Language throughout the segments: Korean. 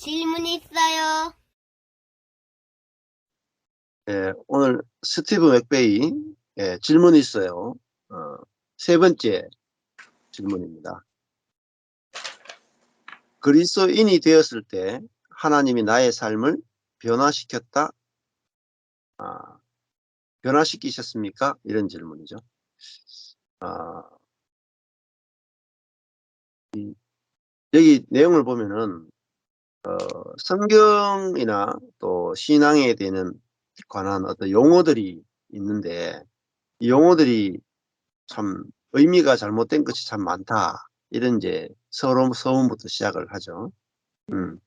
질문 있어요. 예, 오늘 스티브 맥베이 예, 질문이 있어요. 어, 세 번째 질문입니다. 그리스도인이 되었을 때 하나님이 나의 삶을 변화시켰다. 아, 변화시키셨습니까? 이런 질문이죠. 아, 이- 여기 내용을 보면은 어, 성경이나 또 신앙에 대한 관한 어떤 용어들이 있는데 이 용어들이 참 의미가 잘못된 것이 참 많다. 이런 이제 서로 서문부터 시작을 하죠. 음.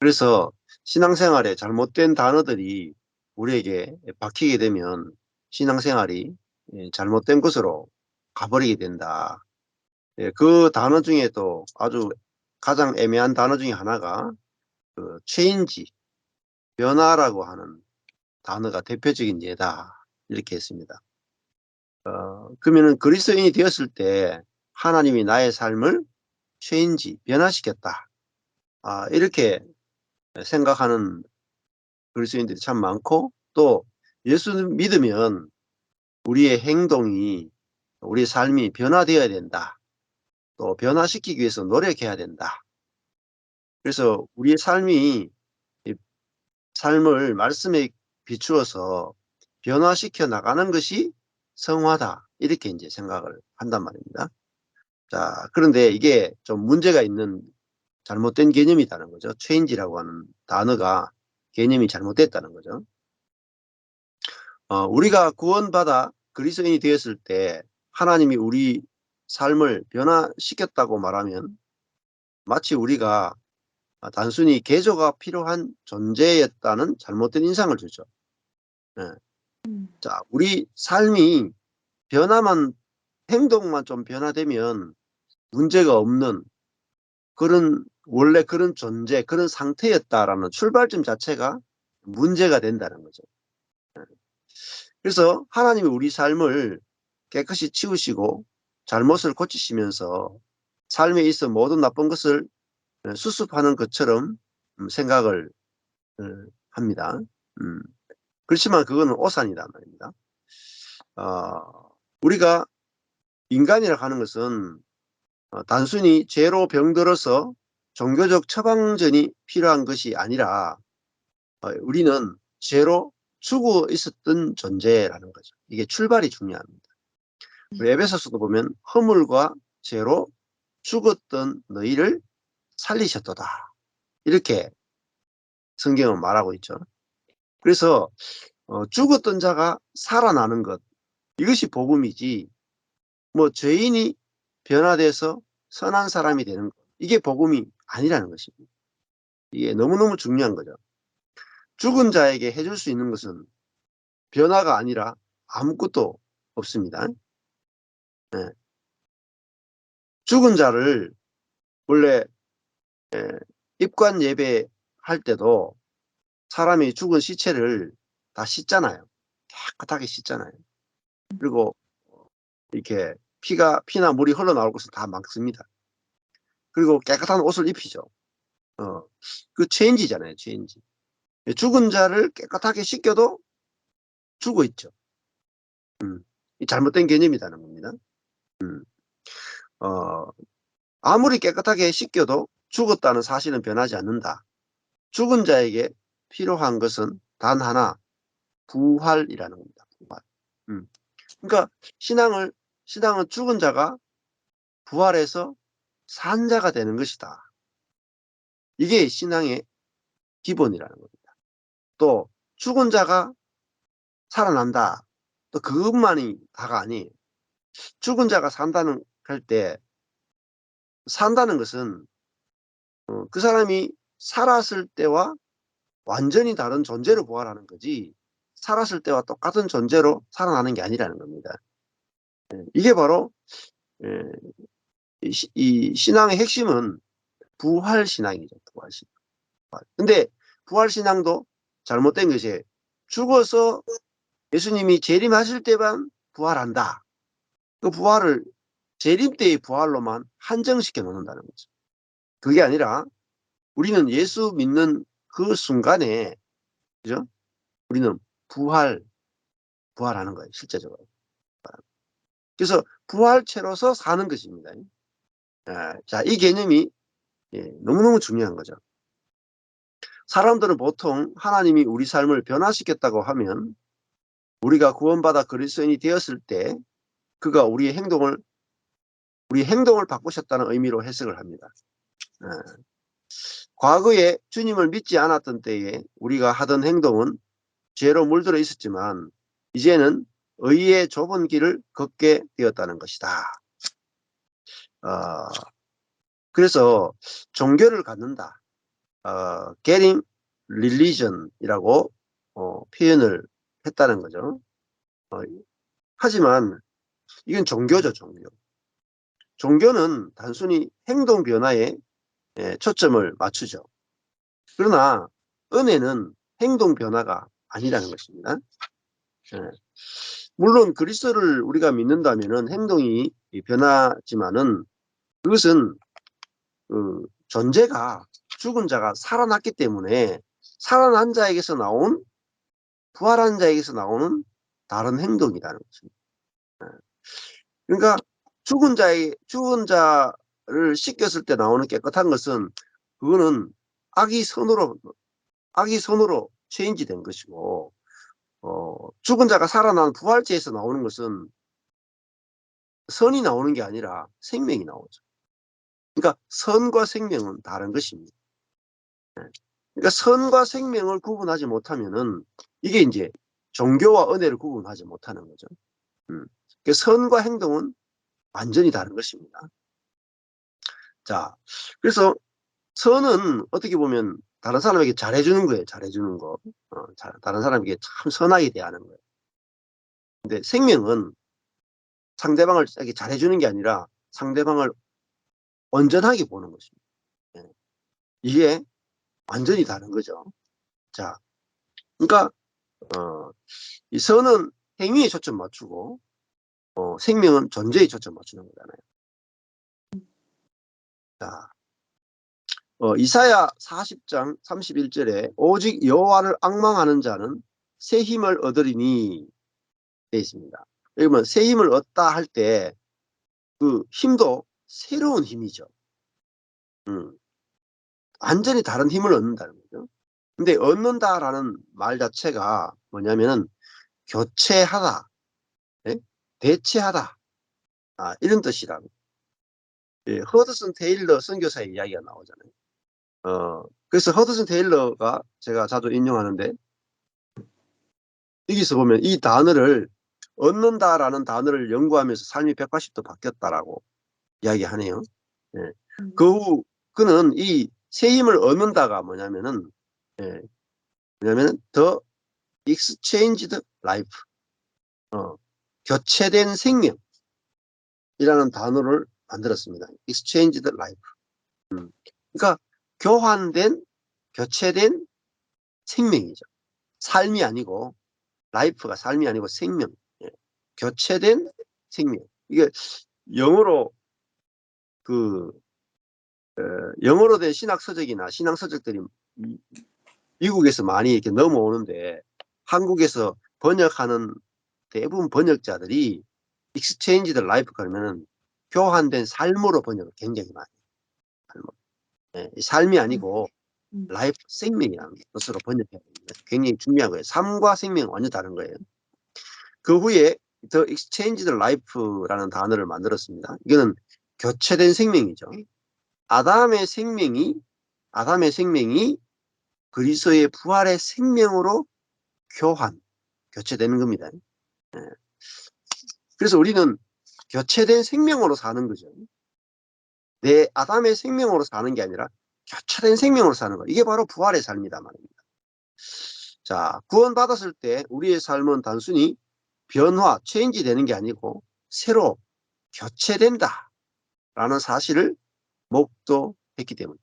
그래서 신앙생활에 잘못된 단어들이 우리에게 박히게 되면 신앙생활이 예, 잘못된 것으로 가버리게 된다. 예, 그 단어 중에도 아주 가장 애매한 단어 중에 하나가 그 체인지, 변화라고 하는 단어가 대표적인 예다. 이렇게 했습니다. 어, 그러면은 그리스도인이 되었을 때 하나님이 나의 삶을 체인지, 변화시켰다. 아, 이렇게 생각하는 그리스도인들이 참 많고 또 예수 믿으면 우리의 행동이 우리의 삶이 변화되어야 된다. 또 변화시키기 위해서 노력해야 된다. 그래서 우리의 삶이 이 삶을 말씀에 비추어서 변화시켜 나가는 것이 성화다. 이렇게 이제 생각을 한단 말입니다. 자, 그런데 이게 좀 문제가 있는 잘못된 개념이다는 거죠. 체인지라고 하는 단어가 개념이 잘못됐다는 거죠. 어, 우리가 구원받아 그리스도인이 되었을 때 하나님이 우리 삶을 변화시켰다고 말하면 마치 우리가 단순히 개조가 필요한 존재였다는 잘못된 인상을 주죠. 예. 자, 우리 삶이 변화만, 행동만 좀 변화되면 문제가 없는 그런, 원래 그런 존재, 그런 상태였다라는 출발점 자체가 문제가 된다는 거죠. 예. 그래서 하나님이 우리 삶을 깨끗이 치우시고 잘못을 고치시면서 삶에 있어 모든 나쁜 것을 수습하는 것처럼 음, 생각을 어, 합니다. 음. 그렇지만 그거는 오산이란 말입니다. 어, 우리가 인간이라고 하는 것은 어, 단순히 죄로 병들어서 종교적 처방전이 필요한 것이 아니라 어, 우리는 죄로 죽어 있었던 존재라는 거죠. 이게 출발이 중요합니다. 에베소서도 보면 허물과 죄로 죽었던 너희를 살리셨도다. 이렇게 성경은 말하고 있죠. 그래서 어, 죽었던 자가 살아나는 것 이것이 복음이지 뭐 죄인이 변화돼서 선한 사람이 되는 것 이게 복음이 아니라는 것입니다. 이게 너무너무 중요한 거죠. 죽은 자에게 해줄 수 있는 것은 변화가 아니라 아무것도 없습니다. 네. 죽은 자를 원래 에, 입관 예배 할 때도 사람이 죽은 시체를 다 씻잖아요. 깨끗하게 씻잖아요. 그리고 이렇게 피가 피나 물이 흘러나올 것을 다 막습니다. 그리고 깨끗한 옷을 입히죠. 어, 그 체인지잖아요. 체인지. 죽은 자를 깨끗하게 씻겨도 죽어 있죠. 음, 이 잘못된 개념이라는 겁니다. 음, 어, 아무리 깨끗하게 씻겨도 죽었다는 사실은 변하지 않는다. 죽은 자에게 필요한 것은 단 하나, 부활이라는 겁니다. 부활. 음. 그러니까 신앙을 신앙은 죽은 자가 부활해서 산 자가 되는 것이다. 이게 신앙의 기본이라는 겁니다. 또 죽은 자가 살아난다. 또 그것만이 다가 아니에요. 죽은 자가 산다는 할 때 산다는 것은 어, 그 사람이 살았을 때와 완전히 다른 존재로 부활하는 거지 살았을 때와 똑같은 존재로 살아나는 게 아니라는 겁니다. 예, 이게 바로 예, 이, 신앙의 핵심은 부활 신앙이죠. 부활 신앙. 근데 부활 신앙도 잘못된 것이 죽어서 예수님이 재림하실 때만 부활한다. 그 부활을 재림 때의 부활로만 한정시켜 놓는다는 거죠. 그게 아니라 우리는 예수 믿는 그 순간에 그죠? 우리는 부활 부활하는 거예요, 실제적으로. 그래서 부활체로서 사는 것입니다. 예, 자, 이 개념이 예, 너무너무 중요한 거죠. 사람들은 보통 하나님이 우리 삶을 변화시켰다고 하면 우리가 구원받아 그리스도인이 되었을 때 그가 우리의 행동을 우리 행동을 바꾸셨다는 의미로 해석을 합니다. 예. 과거에 주님을 믿지 않았던 때에 우리가 하던 행동은 죄로 물들어 있었지만 이제는 의의 좁은 길을 걷게 되었다는 것이다. 어, 그래서 종교를 갖는다. 어, getting religion이라고 어, 표현을 했다는 거죠. 어, 하지만 이건 종교죠, 종교. 종교는 단순히 행동 변화에 예, 초점을 맞추죠. 그러나 은혜는 행동 변화가 아니라는 것입니다. 예. 물론 그리스도를 우리가 믿는다면 행동이 변하지만은 그것은 그 존재가 죽은 자가 살아났기 때문에 살아난 자에게서 나온 부활한 자에게서 나오는 다른 행동이라는 것입니다. 예. 그러니까 죽은 자의 죽은 자 를 씻겼을 때 나오는 깨끗한 것은 그거는 악이 선으로 악이 선으로 체인지 된 것이고 어, 죽은 자가 살아난 부활체에서 나오는 것은 선이 나오는 게 아니라 생명이 나오죠. 그러니까 선과 생명은 다른 것입니다. 네. 그러니까 선과 생명을 구분하지 못하면은 이게 이제 종교와 은혜를 구분하지 못하는 거죠. 음. 그러니까 선과 행동은 완전히 다른 것입니다. 자, 그래서 선은 어떻게 보면 다른 사람에게 잘해주는 거예요. 잘해주는 거. 어, 잘, 다른 사람에게 참 선하게 대하는 거예요. 근데 생명은 상대방을 잘해주는 게 아니라 상대방을 온전하게 보는 것입니다. 예. 이게 완전히 다른 거죠. 자, 그러니까 어, 이 선은 행위에 초점 맞추고 어, 생명은 존재에 초점 맞추는 거잖아요. 자, 어, 이사야 40장 31절에 오직 여호와를 악망하는 자는 새 힘을 얻으리니 되어 있습니다. 여러분 새 힘을 얻다 할 때 그 힘도 새로운 힘이죠. 음, 완전히 다른 힘을 얻는다는 거죠. 근데 얻는다라는 말 자체가 뭐냐면은 교체하다, 네? 대체하다 아, 이런 뜻이라고. 예, 허드슨 테일러 선교사의 이야기가 나오잖아요. 어, 그래서 허드슨 테일러가 제가 자주 인용하는데 여기서 보면 이 단어를 얻는다라는 단어를 연구하면서 삶이 180도 바뀌었다라고 이야기하네요. 예. 음. 그후 그는 이 새 힘을 얻는다가 뭐냐면은 예, 뭐냐면은 the exchanged life 어, 교체된 생명이라는 단어를 만들었습니다. exchanged life. 음. 그러니까 교환된 교체된 생명이죠. 삶이 아니고 라이프가 삶이 아니고 생명. 예. 교체된 생명. 이게 영어로 그 어, 영어로 된 신학 서적이나 신앙 서적들이 미- 미국에서 많이 이렇게 넘어오는데 한국에서 번역하는 대부분 번역자들이 익스체인지드 라이프 그러면은 교환된 삶으로 번역을 굉장히 많이. 삶으로. 예, 이 삶이 아니고 음. 라이프 생명이라는 것으로 번역해야 됩니다. 굉장히 중요한 거예요. 삶과 생명은 완전 다른 거예요. 그 후에 The Exchanged Life라는 단어를 만들었습니다. 이거는 교체된 생명이죠. 아담의 생명이 아담의 생명이 그리스도의 부활의 생명으로 교환, 교체되는 겁니다. 예. 그래서 우리는 교체된 생명으로 사는 거죠. 내 아담의 생명으로 사는 게 아니라 교체된 생명으로 사는 거. 이게 바로 부활의 삶이다 말입니다. 자, 구원받았을 때 우리의 삶은 단순히 변화, 체인지 되는 게 아니고 새로 교체된다. 라는 사실을 목도했기 때문에.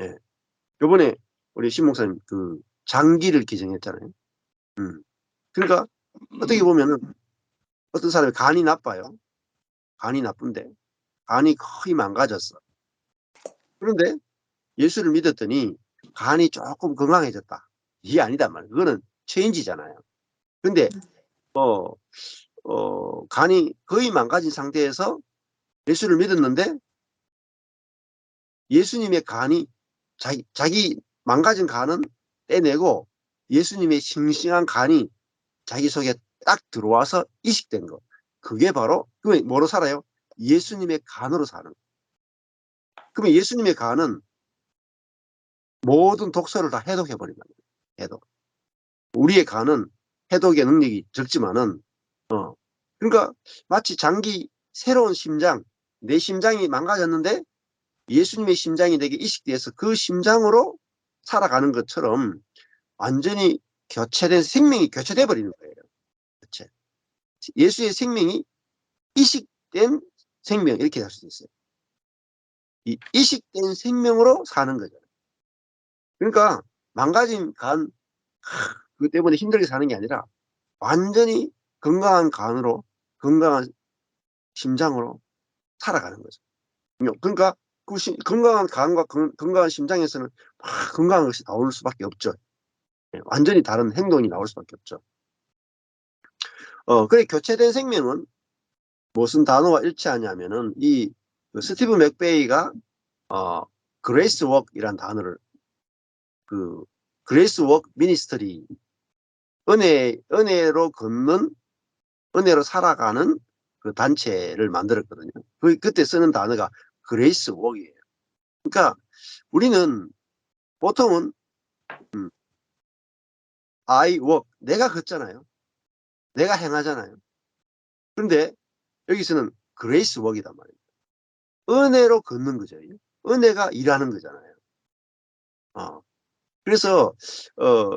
예. 요번에 우리 신 목사님 그 장기를 기증했잖아요. 음. 그러니까 어떻게 보면은 어떤 사람이 간이 나빠요. 간이 나쁜데 간이 거의 망가졌어. 그런데 예수를 믿었더니 간이 조금 건강해졌다. 이게 아니다 말이에요. 그거는 체인지잖아요. 근데 어, 어, 간이 거의 망가진 상태에서 예수를 믿었는데 예수님의 간이 자기, 자기 망가진 간은 떼내고 예수님의 싱싱한 간이 자기 속에 딱 들어와서 이식된 거. 그게 바로 그러면 뭐로 살아요? 예수님의 간으로 사는 거. 그러면 예수님의 간은 모든 독소를 다 해독해 버린다. 해독. 우리의 간은 해독의 능력이 적지만은 어 그러니까 마치 장기 새로운 심장 내 심장이 망가졌는데 예수님의 심장이 내게 이식돼서 그 심장으로 살아가는 것처럼 완전히 교체된 생명이 교체돼 버리는 거예요. 교체. 예수의 생명이 이식된 생명 이렇게 할 수 있어요. 이 이식된 생명으로 사는 거죠. 그러니까 망가진 간 그것 때문에 힘들게 사는 게 아니라 완전히 건강한 간으로 건강한 심장으로 살아가는 거죠. 그러니까 그 시, 건강한 간과 건, 건강한 심장에서는 막 건강한 것이 나올 수밖에 없죠. 예, 완전히 다른 행동이 나올 수밖에 없죠. 어, 그래 교체된 생명은 무슨 단어와 일치하냐면은 이 그 스티브 맥베이가 어, 그레이스 워크이란 단어를 그 그레이스 워크 미니스터리 은혜 은혜로 걷는 은혜로 살아가는 그 단체를 만들었거든요. 그 그때 쓰는 단어가 그레이스 워크이에요. 그러니까 우리는 보통은 음, I work 내가 걷잖아요. 내가 행하잖아요. 그런데 여기서는 그레이스 워크이단 말이에요. 은혜로 걷는 거죠. 은혜가 일하는 거잖아요. 어. 그래서 어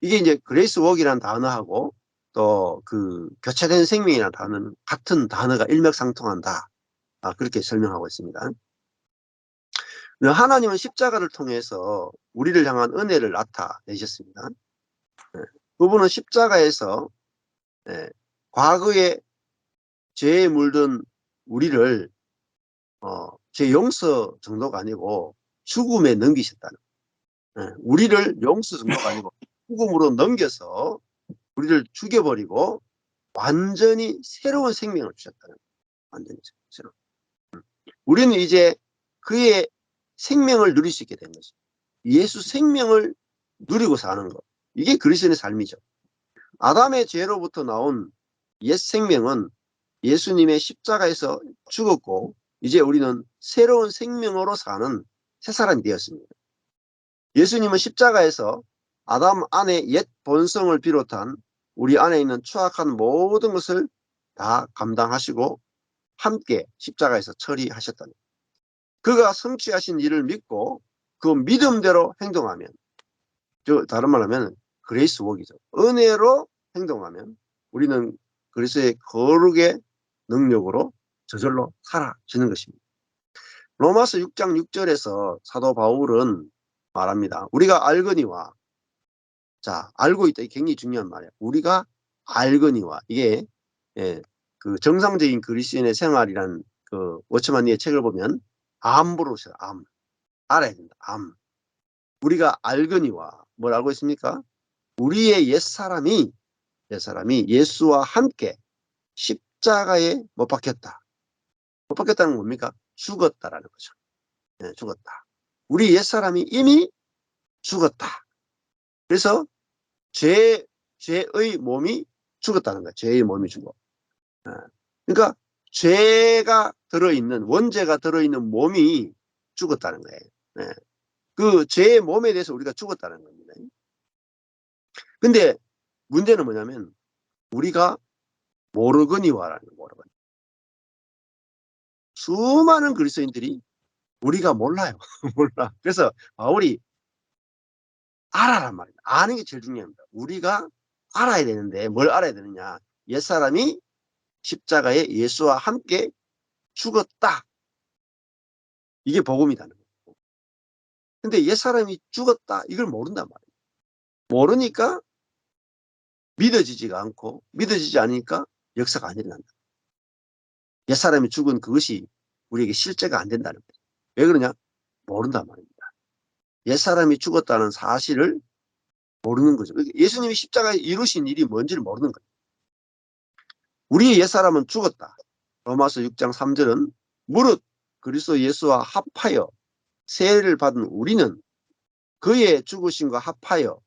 이게 이제 그레이스 워크이라는 단어하고 또 그 교체된 생명이라는 단어는 같은 단어가 일맥상통한다. 아, 그렇게 설명하고 있습니다. 하나님은 십자가를 통해서 우리를 향한 은혜를 나타내셨습니다. 네. 그분은 십자가에서 네, 과거에 죄에 물든 우리를 어, 제 용서 정도가 아니고 죽음에 넘기셨다는 네, 우리를 용서 정도가 아니고 죽음으로 넘겨서 우리를 죽여버리고 완전히 새로운 생명을 주셨다는 완전히 새로운 우리는 이제 그의 생명을 누릴 수 있게 된 거죠. 예수 생명을 누리고 사는 것. 이게 그리스도의 삶이죠. 아담의 죄로부터 나온 옛 생명은 예수님의 십자가에서 죽었고 이제 우리는 새로운 생명으로 사는 새 사람이 되었습니다. 예수님은 십자가에서 아담 안에 옛 본성을 비롯한 우리 안에 있는 추악한 모든 것을 다 감당하시고 함께 십자가에서 처리하셨다는 그가 성취하신 일을 믿고 그 믿음대로 행동하면 저 다른 말로 하면 그레이스 웍이죠. 은혜로 행동하면 우리는 그리스의 거룩의 능력으로 저절로 살아지는 것입니다. 로마서 6장 6절에서 사도 바울은 말합니다. 우리가 알거니와 자 알고 있다. 이게 굉장히 중요한 말이에요. 우리가 알거니와 이게 예, 그 정상적인 그리스인의 생활이란 그 워처만니의 책을 보면 암부로서 암 알아야 된다. 암 우리가 알거니와 뭘 알고 있습니까? 우리의 옛 사람이 옛 사람이 예수와 함께 십자가에 못 박혔다. 못 박혔다는 뭡니까? 죽었다라는 거죠. 네, 죽었다. 우리 옛 사람이 이미 죽었다. 그래서 죄 죄의 몸이 죽었다는 거야. 죄의 몸이 죽어. 예. 그러니까 죄가 들어있는 원죄가 들어있는 몸이 죽었다는 거예요. 네. 그 죄의 몸에 대해서 우리가 죽었다는 겁니다. 근데 문제는 뭐냐면 우리가 모르거니와라는 모르거니. 수많은 그리스도인들이 우리가 몰라요. 몰라. 그래서 바울이 알아란 말이에요. 아는 게 제일 중요합니다. 우리가 알아야 되는데 뭘 알아야 되느냐. 옛사람이 십자가에 예수와 함께 죽었다. 이게 복음이라는 거예요. 근데 옛사람이 죽었다. 이걸 모른단 말이에요. 모르니까 믿어지지가 않고 믿어지지 않으니까 역사가 안 일어난다. 옛사람이 죽은 그것이 우리에게 실제가 안 된다는 거예요. 왜 그러냐? 모른단 말입니다. 옛사람이 죽었다는 사실을 모르는 거죠. 그러니까 예수님이 십자가에 이루신 일이 뭔지를 모르는 거예요. 우리의 옛사람은 죽었다. 로마서 6장 3절은 무릇 그리스도 예수와 합하여 세례를 받은 우리는 그의 죽으심과 합하여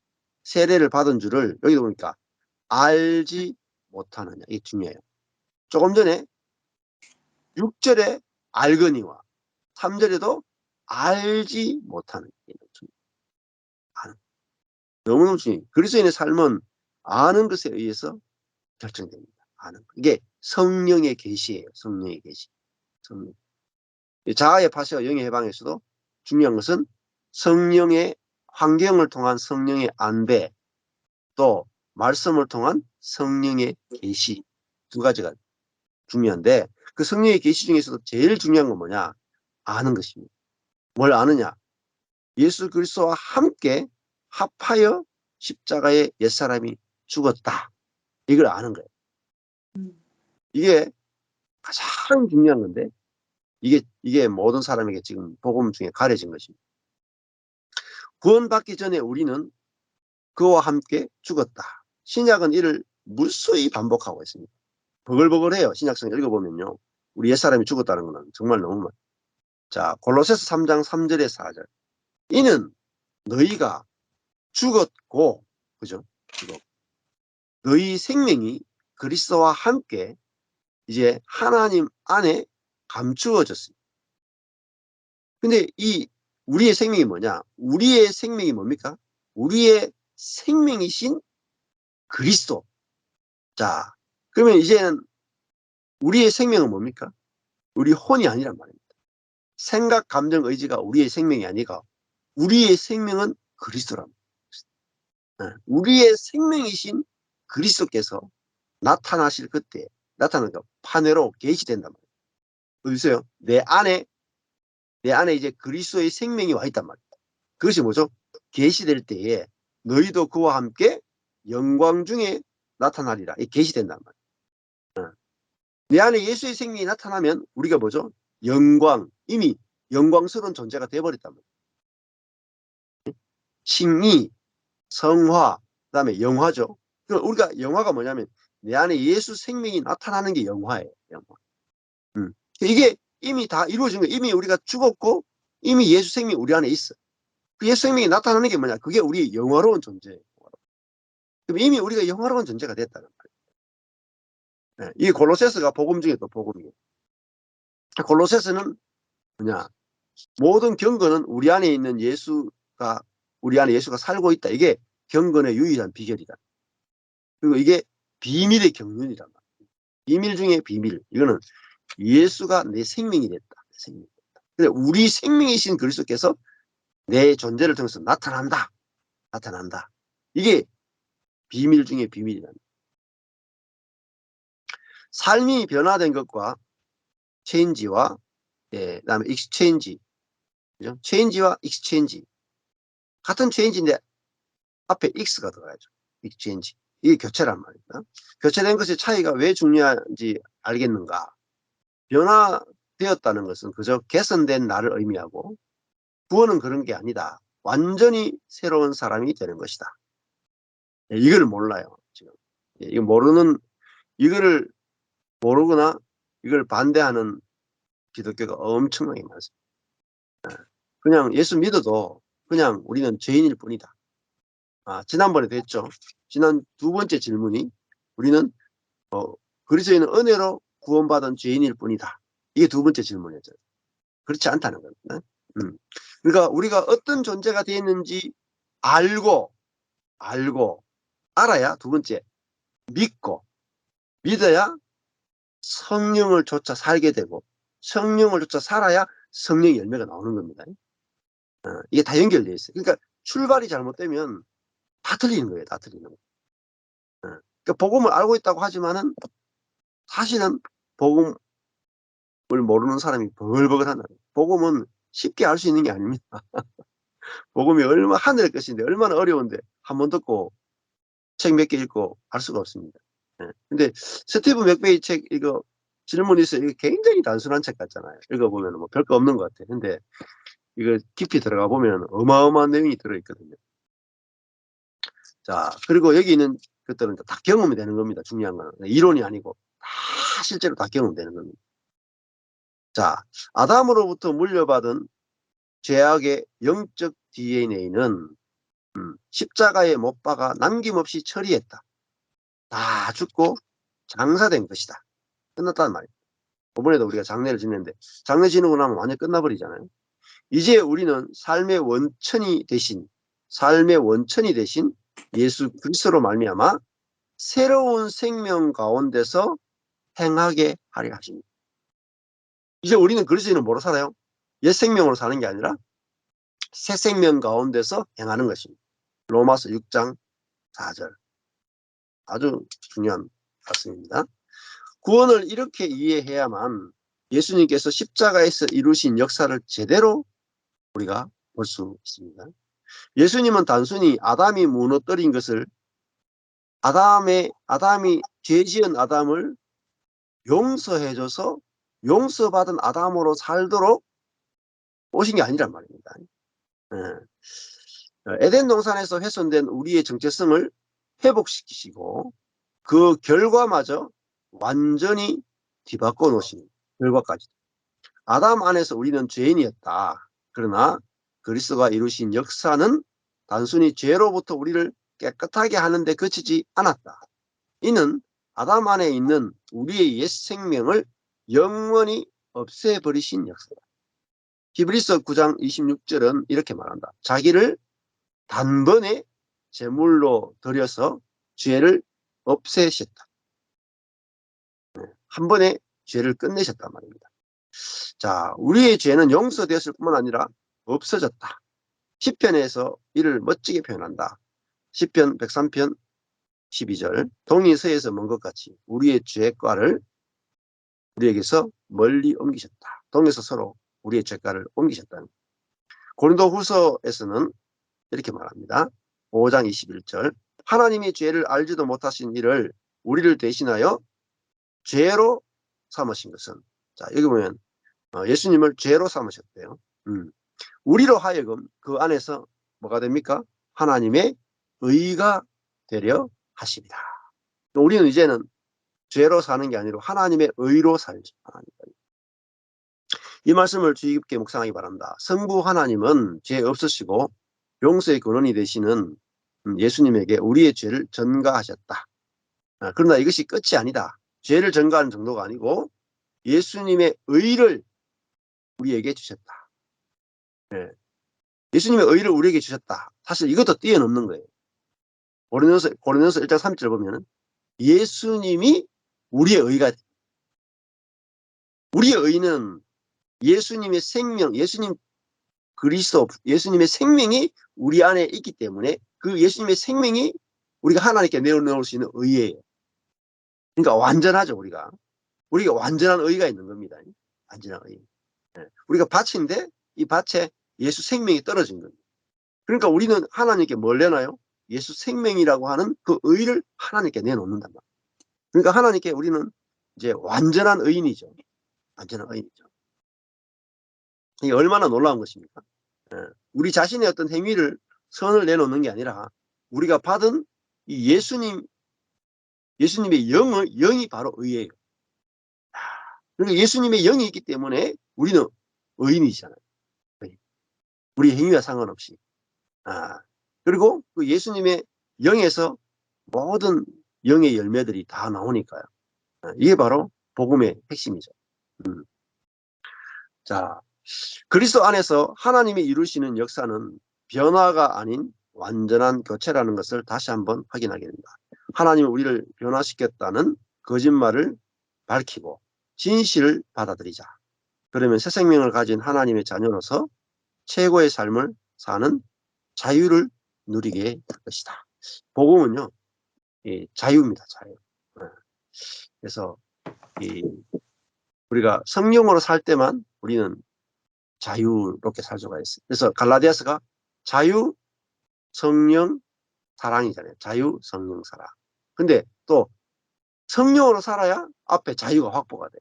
세례를 받은 줄을 여기 보니까 알지 못하느냐. 이게 중요해요. 조금 전에 6절에 알거니와 3절에도 알지 못하는 아는 너무너무 중요해요. 그리스도인의 삶은 아는 것에 의해서 결정됩니다. 아는 것. 이게 성령의 계시예요. 성령의 계시. 성령. 자아의 파시와 영의 해방에서도 중요한 것은 성령의 환경을 통한 성령의 안배 또 말씀을 통한 성령의 계시 두 가지가 중요한데 그 성령의 계시 중에서도 제일 중요한 건 뭐냐? 아는 것입니다. 뭘 아느냐? 예수 그리스도와 함께 합하여 십자가에 옛사람이 죽었다. 이걸 아는 거예요. 이게 가장 중요한 건데 이게 이게 모든 사람에게 지금 복음 중에 가려진 것입니다. 구원받기 전에 우리는 그와 함께 죽었다. 신약은 이를 무수히 반복하고 있습니다. 버글버글해요. 신약성 읽어보면요. 우리 옛사람이 죽었다는 것은 정말 너무 많 자, 골로새서 3장 3절에 4절. 이는 너희가 죽었고, 그죠? 죽었고. 너희 생명이 그리스도와 함께 이제 하나님 안에 감추어졌습니다. 근데 이 우리의 생명이 뭐냐? 우리의 생명이 뭡니까? 우리의 생명이신 그리스도. 자, 그러면 이제는 우리의 생명은 뭡니까? 우리 혼이 아니란 말입니다. 생각, 감정, 의지가 우리의 생명이 아니고 우리의 생명은 그리스도랍니다. 네, 우리의 생명이신 그리스도께서 나타나실 그때 나타나는 거 판회로 계시된단 말이에요. 어디서요? 내 안에 내 안에 이제 그리스도의 생명이 와 있단 말입니다. 그것이 뭐죠? 계시될 때에 너희도 그와 함께 영광 중에 나타나리라. 이 계시된단 말이에요. 내 안에 예수의 생명이 나타나면 우리가 뭐죠? 영광, 이미 영광스러운 존재가 되어버렸단 말이에요. 칭의, 성화, 그 다음에 영화죠. 우리가 영화가 뭐냐면 내 안에 예수 생명이 나타나는 게 영화예요. 영화. 음. 이게 이미 다 이루어진 거예요. 이미 우리가 죽었고 이미 예수 생명이 우리 안에 있어. 그 예수 생명이 나타나는 게 뭐냐? 그게 우리의 영화로운 존재예요. 그럼 이미 우리가 영화로운 존재가 됐다는 말이에요. 네, 이 골로세스가 복음 중에 또 복음이에요. 골로세스는 뭐냐? 모든 경건은 우리 안에 있는 예수가 우리 안에 예수가 살고 있다. 이게 경건의 유일한 비결이다. 그리고 이게 비밀의 경륜이란 말이에요. 비밀 중에 비밀. 이거는 예수가 내 생명이 됐다. 내 생명이 됐다. 근데 우리 생명이신 그리스도께서 내 존재를 통해서 나타난다. 나타난다. 이게 비밀 중에 비밀이란 삶이 변화된 것과 체인지와 예, 그다음에 익스체인지 그죠? 체인지와 익스체인지 같은 체인지인데 앞에 익스가 들어가야죠. 익스체인지 이게 교체란 말입니다. 교체된 것의 차이가 왜 중요한지 알겠는가? 변화되었다는 것은 그저 개선된 나를 의미하고 구원은 그런 게 아니다. 완전히 새로운 사람이 되는 것이다. 예, 이걸 몰라요. 지금 예, 이거 모르는 이거를 모르거나 이걸 반대하는 기독교가 엄청나게 많습니다. 예, 그냥 예수 믿어도 그냥 우리는 죄인일 뿐이다. 아, 지난번에 됐죠. 지난 두 번째 질문이 우리는 어, 그리스도인은 은혜로 구원받은 죄인일 뿐이다. 이게 두 번째 질문이었죠. 그렇지 않다는 겁니다. 음. 그러니까 우리가 어떤 존재가 되었는지 알고 알고 알아야 두 번째 믿고 믿어야 성령을 쫓아 살게 되고 성령을 쫓아 살아야 성령 열매가 나오는 겁니다. 어, 이게 다 연결되어 있어요. 그러니까 출발이 잘못되면 다 틀리는 거예요. 다 틀리는 거예요. 어, 그러니까 복음을 알고 있다고 하지만은 사실은 복음을 모르는 사람이 버글버글하다. 복음은 쉽게 알 수 있는 게 아닙니다. 복음이 얼마 하늘의 것인데 얼마나 어려운데 한 번 듣고 책 몇 개 읽고 알 수가 없습니다. 네. 근데 스티브 맥베이 책 이거 질문이 있어요. 이거 굉장히 단순한 책 같잖아요. 읽어보면 뭐 별거 없는 것 같아요. 근데 이거 깊이 들어가 보면 어마어마한 내용이 들어있거든요. 자, 그리고 여기 있는 것들은 다 경험이 되는 겁니다. 중요한 거는. 이론이 아니고 다 실제로 다 경험되는 겁니다. 자, 아담으로부터 물려받은 죄악의 영적 DNA는 음, 십자가에 못 박아 남김없이 처리했다. 다 죽고 장사된 것이다. 끝났다는 말이에요. 이번에도 우리가 장례를 지냈는데 장례 지내고 나면 완전 끝나버리잖아요. 이제 우리는 삶의 원천이 대신 삶의 원천이 대신 예수 그리스도로 말미암아 새로운 생명 가운데서 행하게 하려 하십니다. 이제 우리는 그리스도인은 뭐로 살아요? 옛 생명으로 사는 게 아니라 새 생명 가운데서 행하는 것입니다. 로마서 6장 4절 아주 중요한 말씀입니다. 구원을 이렇게 이해해야만 예수님께서 십자가에서 이루신 역사를 제대로 우리가 볼 수 있습니다. 예수님은 단순히 아담이 무너뜨린 것을 아담의 아담이 죄 지은 아담을 용서해줘서 용서받은 아담으로 살도록 오신 게 아니란 말입니다. 예. 에덴 동산에서 훼손된 우리의 정체성을 회복시키시고 그 결과마저 완전히 뒤바꿔 놓으신 결과까지. 아담 안에서 우리는 죄인이었다. 그러나 그리스도가 이루신 역사는 단순히 죄로부터 우리를 깨끗하게 하는데 그치지 않았다. 이는 아담 안에 있는 우리의 옛 생명을 영원히 없애버리신 역사다. 히브리서 9장 26절은 이렇게 말한다. 자기를 단번에 제물로 드려서 죄를 없애셨다. 네, 한 번에 죄를 끝내셨단 말입니다. 자, 우리의 죄는 용서되었을 뿐만 아니라 없어졌다. 10편에서 이를 멋지게 표현한다. 10편 103편 12절 동의서에서 먼 것 같이 우리의 죄과를 우리에게서 멀리 옮기셨다. 동에서 서로 우리의 죄과를 옮기셨다는 고린도 후서에서는 이렇게 말합니다. 5장 21절 하나님이 죄를 알지도 못하신 이를 우리를 대신하여 죄로 삼으신 것은 자 여기 보면 어, 예수님을 죄로 삼으셨대요. 음. 우리로 하여금 그 안에서 뭐가 됩니까? 하나님의 의가 되려 하십니다. 우리는 이제는 죄로 사는 게 아니라 하나님의 의로 살죠. 하나님. 이 말씀을 주의 깊게 묵상하기 바랍니다. 성부 하나님은 죄 없으시고 용서의 근원이 되시는 음, 예수님에게 우리의 죄를 전가하셨다. 아, 그러나 이것이 끝이 아니다. 죄를 전가하는 정도가 아니고 예수님의 의를 우리에게 주셨다. 예. 예수님의 의를 우리에게 주셨다. 사실 이것도 뛰어넘는 거예요. 고린도서 고린도서 1장 3절 보면은 예수님이 우리의 의가 우리의 의는 예수님의 생명, 예수님 그리스도, 예수님의 생명이 우리 안에 있기 때문에 그 예수님의 생명이 우리가 하나님께 내어놓을 수 있는 의예요. 그러니까 완전하죠, 우리가. 우리가 완전한 의가 있는 겁니다. 완전한 의. 네. 우리가 밭인데 이 밭에 예수 생명이 떨어진 겁니다. 그러니까 우리는 하나님께 뭘 내나요? 예수 생명이라고 하는 그 의를 하나님께 내놓는단 말이에요. 그러니까 하나님께 우리는 이제 완전한 의인이죠. 완전한 의인이죠. 이게 얼마나 놀라운 것입니까? 예. 우리 자신의 어떤 행위를 선을 내놓는 게 아니라 우리가 받은 이 예수님, 예수님의 영을, 영이 바로 의예요. 그러니까 예수님의 영이 있기 때문에 우리는 의인이잖아요. 우리 행위와 상관없이. 아, 그리고 그 예수님의 영에서 모든 영의 열매들이 다 나오니까요. 아, 이게 바로 복음의 핵심이죠. 음. 자, 그리스도 안에서 하나님이 이루시는 역사는 변화가 아닌 완전한 교체라는 것을 다시 한번 확인하게 됩니다. 하나님은 우리를 변화시켰다는 거짓말을 밝히고 진실을 받아들이자. 그러면 새 생명을 가진 하나님의 자녀로서 최고의 삶을 사는 자유를 누리게 될 것이다. 복음은요, 자유입니다. 자유. 네. 그래서 우리가 성령으로 살 때만 우리는 자유롭게 살 수가 있어요. 그래서 갈라디아스가 자유, 성령, 사랑이잖아요. 자유, 성령, 사랑. 근데 또 성령으로 살아야 앞에 자유가 확보가 돼.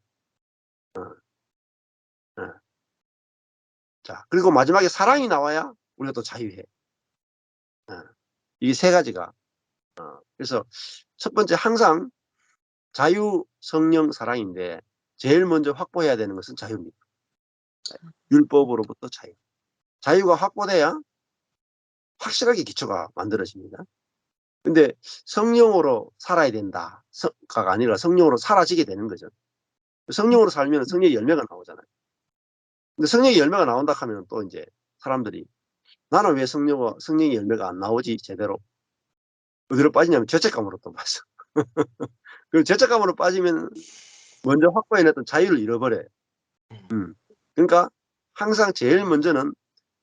어. 어. 자, 그리고 마지막에 사랑이 나와야 우리가 또 자유해. 어, 이게 세 가지가. 어, 그래서 첫 번째 항상 자유, 성령, 사랑인데 제일 먼저 확보해야 되는 것은 자유입니다. 율법으로부터 자유. 자유가 확보돼야 확실하게 기초가 만들어집니다. 근데 성령으로 살아야 된다가 아니라 성령으로 사라지게 되는 거죠. 성령으로 살면 성령의 열매가 나오잖아요. 근데 성령의 열매가 나온다 하면 또 이제 사람들이 나는 왜 성령, 성령의 열매가 안 나오지 제대로 어디로 빠지냐면 죄책감으로 또 빠져. 그 죄책감으로 빠지면 먼저 확보해냈던 자유를 잃어버려요. 음. 그러니까 항상 제일 먼저는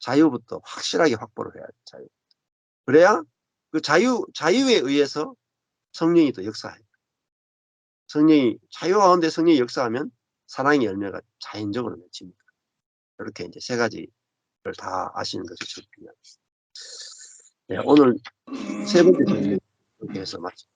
자유부터 확실하게 확보를 해야 돼요. 자유. 그래야 그 자유, 자유에 의해서 성령이 또 역사해요. 성령이, 자유 가운데 성령이 역사하면 사랑의 열매가 자연적으로 맺힙니다. 이렇게 이제 세 가지를 다 아시는 것이 좋습니다. 네, 오늘 세 번째 이렇게 해서 마치겠습니다.